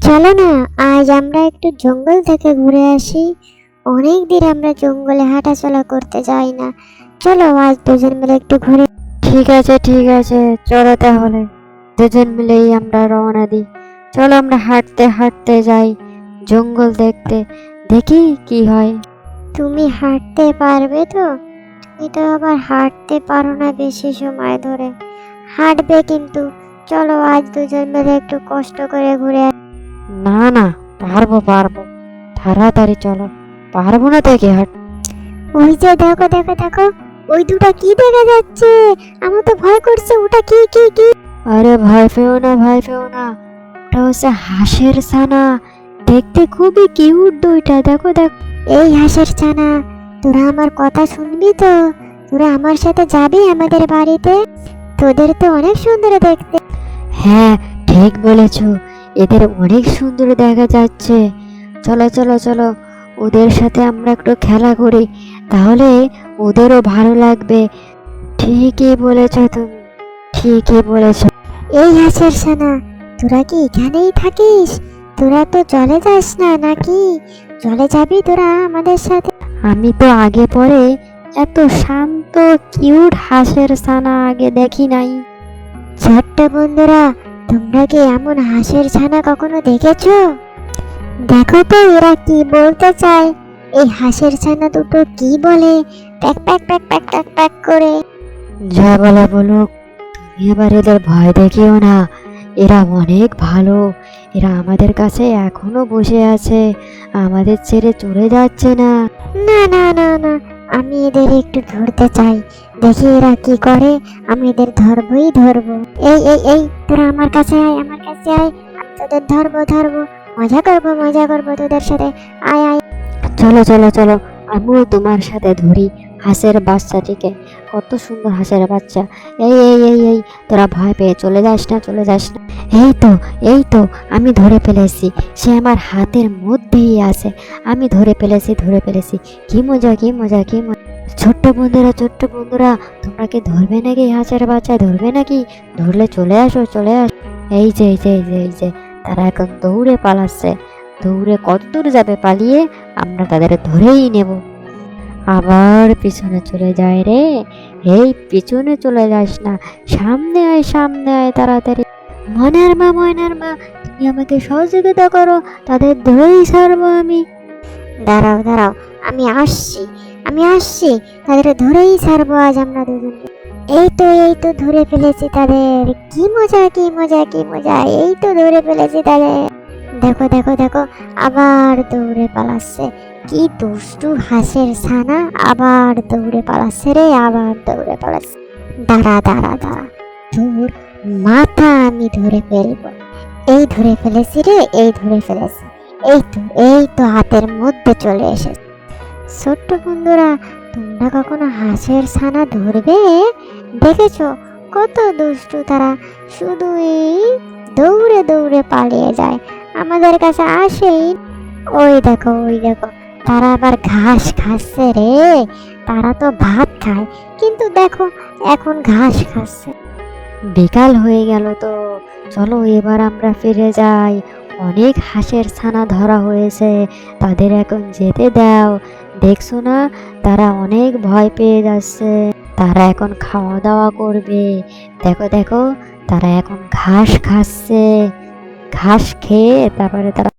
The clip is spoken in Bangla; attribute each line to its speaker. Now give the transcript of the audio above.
Speaker 1: চলো না আজ আমরা একটু জঙ্গল থেকে ঘুরে আসি। অনেক দিন আমরা জঙ্গলে হাঁটাচলা করতে যাই না। চলো আজ দুজন মিলে একটু ঘুরে
Speaker 2: ঠিক আছে ঠিক আছে চলো তাহলে। দুজন মিলেই আমরা রওনা দিই। চলো আমরা হাঁটতে হাঁটতে যাই জঙ্গল দেখতে। দেখি কি হয়।
Speaker 1: তুমি হাঁটতে পারবে তো? তুমি তো আবার হাঁটতে পারো না বেশি সময় ধরে। হাঁটবে কিন্তু। চলো আজ দুজন মিলে একটু কষ্ট করে ঘুরে।
Speaker 2: না না পারব পারব। তাড়াতাড়ি চলো পারব না তো কি হাঁট।
Speaker 1: ওই যে দেখো দেখো দেখো ওই দুটা কি দেখা যাচ্ছে? আমার তো ভয় করছে ওটা কি কি কি?
Speaker 2: আরে ভয় পেও না ভয় পেও না। ওটা হচ্ছে হাঁসের ছানা। দেখতে খুবই কিউট দুইটা দেখো দেখো।
Speaker 1: এই হাঁসের ছানা তোরা আমার কথা শুনবি তো? তোরা আমার সাথে যাবি আমাদের বাড়িতে? তোদের তো অনেক সুন্দর দেখতে।
Speaker 2: হ্যাঁ ঠিক বলেছ। এদের অনেক সুন্দর দেখা যাচ্ছে। চলো চলো চলো ওদের সাথে আমরা একটু খেলা করি। তাহলে ওদেরও ভালো লাগবে। ঠিকই বলেছ তুমি। ঠিকই বলেছ।
Speaker 1: এই হাসের ছানা তোরা কি এখানেই থাকিস? তোরা তো জলে যাস না নাকি? জলে যাবি তোরা আমাদের সাথে?
Speaker 2: আমি তো আগে পরে এত শান্ত কিউট হাঁসের সানা আগে দেখি নাই।
Speaker 1: ছোট্ট বন্ধুরা তোমরা কি এমন হাঁসের ছানা কখনো দেখেছ? দেখো তো এরা কি বলতে চায়। এই হাঁসের ছানা দুটো কি বলে? Pack pack pack pack pack pack করে।
Speaker 2: যা বলা বলুক আবার এদের ভয় দেখিও না। এরা অনেক ভালো। এরা আমাদের কাছে এখনও বসে আছে। আমাদের ছেড়ে চলে যাচ্ছে না।
Speaker 1: না না না না। আমি এদের একটু ধরতে চাই। দেখি এরা কি করে। আমি এদের ধরবই ধরব। এই এই এই, তোরা আমার কাছে আয়, আমার কাছে আয়। তোদের ধরবো ধরবো। মজা করব মজা করব তোদের সাথে। আয় আয়।
Speaker 2: চলো চলো চলো। আমিও তোমার সাথে ধরি। হাঁসের বাচ্চাটিকে কত সুন্দর হাঁসের বাচ্চা। এই এই এই এই, তোরা ভয় পেয়ে চলে যাস না, চলে যাস না। এই তো এই তো, আমি ধরে ফেলেছি। সে আমার হাতের মধ্যেই আছে। আমি ধরে ফেলেছি ধরে ফেলেছি। কি মজা কি মজা কি মজা। ছোট্ট বন্ধুরা ছোট্ট বন্ধুরা, তোমরা কি ধরবে নাকি হাঁসের বাচ্চা? ধরবে নাকি? ধরলে চলে আসো, চলে আস। এই যে এই যে এই যে এই যে, তারা এখন দৌড়ে পালাচ্ছে। দৌড়ে কত দূর যাবে পালিয়ে, আমরা তাদের ধরেই নেব। আবার পিছনে চলে যায় রে। এই পিছনে চলে যাস না। সামনে আয় সামনে আয় তাড়াতাড়ি। ময়নার মা ময়নার মা, তুমি আমাকে সহযোগিতা করো, তাদের ধরেই ছাড়বো আমি।
Speaker 1: দাঁড়াও দাঁড়াও, আমি আসছি আমি আসছি, তাদের ধরেই ছাড়বো আজ আমরা দুজন। এই তো এই তো ধরে ফেলেছি তাদের। কি মজা কি মজা কি মজা, এই তো ধরে ফেলেছি তাদের। দেখো দেখো দেখো, আবার দৌড়ে পালাচ্ছে। কি দুষ্টু হাঁসের ছানা, আবার দৌড়ে পালাচ্ছে রে, আবার দৌড়ে পালাচ্ছে। দাঁড়া দাঁড়া দাঁড়া, তোর মাথা আমি ধরে ফেলব। এই ধরে ফেলেছি রে, এই ধরে ফেলেছি। এই তো এই তো হাতের মধ্যে চলে এসেছে। ছোট্ট বন্ধুরা, তোমরা কখনো হাঁসের ছানা ধরবে? দেখেছ? কত দুষ্টু তারা শুধু এই দৌড়ে দৌড়ে পালিয়ে যায়। আমাদের কাছে আসেই। ওই দেখো ওই দেখো, তারা আবার ঘাস খাচ্ছে রে। তারা তো ভাত খায়, কিন্তু দেখো, এখন ঘাস খাচ্ছে।
Speaker 2: বিকাল হয়ে গেল তো। চলো এবার আমরা ফিরে যাই। অনেক হাঁসের ছানা ধরা হয়েছে। তাদের এখন যেতে দাও। দেখছ না, তারা অনেক ভয় পেয়ে যাচ্ছে। তারা এখন খাওয়া দাওয়া করবে। দেখো দেখো, তারা এখন ঘাস খাচ্ছে। ঘাস খেয়ে তারপরে তারা